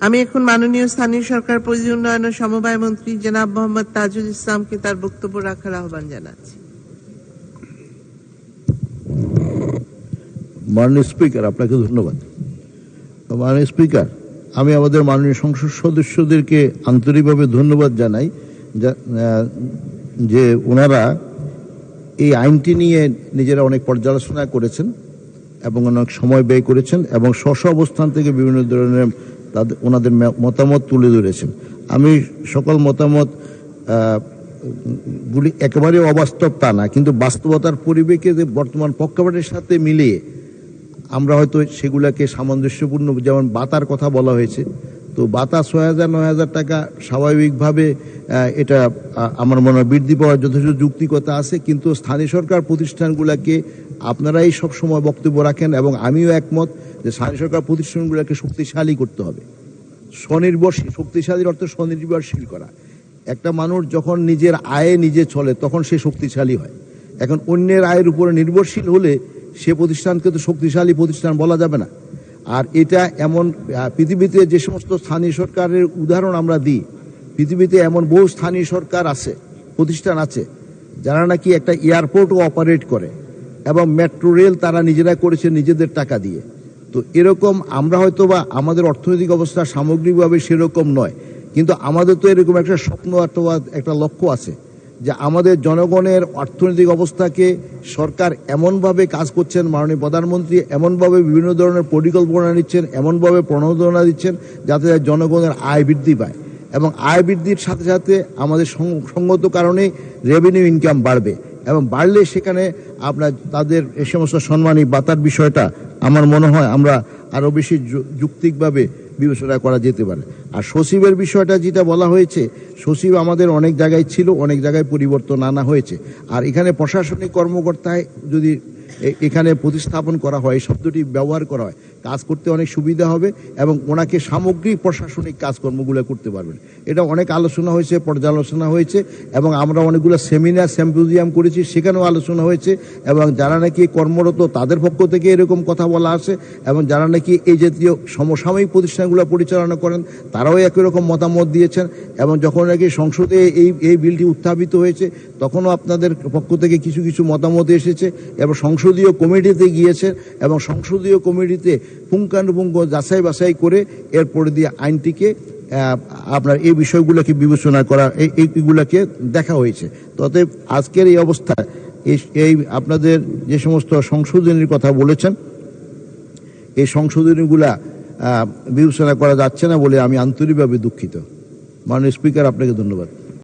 আমি এখন মাননীয় স্থানীয় সরকার পরিধি উন্নয়ন ও সমবায় মন্ত্রী জনাব মোহাম্মদ তাজুল ইসলামকে তার বক্তব্য রাখার আহ্বান জানাচ্ছি। মাননীয় স্পিকার, আপনাকে ধন্যবাদ। মাননীয় স্পিকার, আমি আমাদের মাননীয় সংসদ সদস্যদেরকে আন্তরিকভাবে ধন্যবাদ জানাই যা- ওনারা এই আইনটি নিয়ে নিজেরা অনেক পর্যালোচনা করেছেন এবং অনেক সময় ব্যয় করেছেন এবং স্ব অবস্থান থেকে বিভিন্ন ধরনের তাদের, ওনাদের মতামত তুলে ধরেছেন। আমি সকল মতামত গুলি একেবারে অবাস্তব তা না, কিন্তু বাস্তবতার পরিবেকে যে বর্তমান প্রেক্ষাপটের সাথে মিলিয়ে আমরা হয়তো সেগুলাকে সামঞ্জস্যপূর্ণ, যেমন বাতার কথা বলা হয়েছে, তো বাতা ছয় হাজার, নয় হাজার টাকা স্বাভাবিকভাবে এটা আমার মনে হয় বৃদ্ধি পাওয়ার যথেষ্ট যুক্তিকতা আছে, কিন্তু স্থানীয় সরকার প্রতিষ্ঠানগুলোকে আপনারাই সব সময় বক্তব্য রাখেন এবং আমিও একমত যে সরকার প্রতিষ্ঠানগুলোকে শক্তিশালী করতে হবে। স্বনির্ভরশীল, শক্তিশালীর অর্থ স্বনির্ভরশীল করা। একটা মানুষ যখন নিজের আয়ে নিজে চলে, তখন সে শক্তিশালী হয়। এখন অন্যের আয়ের উপরে নির্ভরশীল হলে সে প্রতিষ্ঠানকে তো শক্তিশালী প্রতিষ্ঠান বলা যাবে না। আর এটা এমন পৃথিবীতে যে সমস্ত স্থানীয় সরকারের উদাহরণ আমরা দিই, পৃথিবীতে এমন বহু স্থানীয় সরকার আছে, প্রতিষ্ঠান আছে, যারা নাকি একটা এয়ারপোর্টও অপারেট করে এবং মেট্রো রেল তারা নিজেরা করেছে নিজেদের টাকা দিয়ে। তো এরকম আমরা হয়তো বা আমাদের অর্থনৈতিক অবস্থা সামগ্রিকভাবে সেরকম নয়, কিন্তু আমাদের তো এরকম একটা স্বপ্ন অথবা একটা লক্ষ্য আছে যে আমাদের জনগণের অর্থনৈতিক অবস্থাকে সরকার এমনভাবে কাজ করছেন, মাননীয় প্রধানমন্ত্রী এমনভাবে বিভিন্ন ধরনের পরিকল্পনা নিচ্ছেন, এমনভাবে প্রণোদনা দিচ্ছেন যাতে জনগণের আয় বৃদ্ধি পায় এবং আয় বৃদ্ধির সাথে সাথে আমাদের সঙ্গত কারণে রেভিনিউ ইনকাম বাড়বে এবং বাড়লে সেখানে আপনার তাদের এ সমস্ত সম্মানী বাতার বিষয়টা আমার মনে হয় আমরা আরও বেশি যুক্তিকভাবে বিবেচনা করা যেতে পারে। আর সচিবের বিষয়টা যেটা বলা হয়েছে, সচিব আমাদের অনেক জায়গায় ছিল, অনেক জায়গায় পরিবর্তন আনা হয়েছে। আর এখানে প্রশাসনিক কর্মকর্তায় যদি এখানে প্রতিস্থাপন করা হয়, শব্দটি ব্যবহার করা হয় কাজ করতে অনেক সুবিধা হবে এবং ওনাকে সামগ্রিক প্রশাসনিক কাজকর্মগুলো করতে পারবেন। এটা অনেক আলোচনা হয়েছে, পর্যালোচনা হয়েছে এবং আমরা অনেকগুলো সেমিনার সেম্পোজিয়াম করেছি, সেখানেও আলোচনা হয়েছে এবং যারা নাকি কর্মরত তাদের পক্ষ থেকে এরকম কথা বলা আছে এবং যারা নাকি এই জাতীয় সমসাময়িক প্রতিষ্ঠানগুলো পরিচালনা করেন, তারাও একই রকম মতামত দিয়েছেন এবং যখন নাকি সংসদে এই এই বিলটি উত্থাপিত হয়েছে, তখনও আপনাদের পক্ষ থেকে কিছু কিছু মতামত এসেছে এবং সংসদীয় কমিটিতে গিয়েছে এবং সংসদীয় কমিটিতে পুঙ্খানুপুঙ্খ যাচাই বাছাই করে এরপরে দিয়ে আইনটিকে আপনার এই বিষয়গুলোকে বিবেচনা করা, এই, এইগুলোকে দেখা হয়েছে। তবে আজকের এই অবস্থায় এই আপনাদের যে সমস্ত সংশোধনীর কথা বলেছেন, এই সংশোধনীগুলা বিবেচনা করা যাচ্ছে না বলে আমি আন্তরিকভাবে দুঃখিত। মাননীয় স্পিকার, আপনাকে ধন্যবাদ।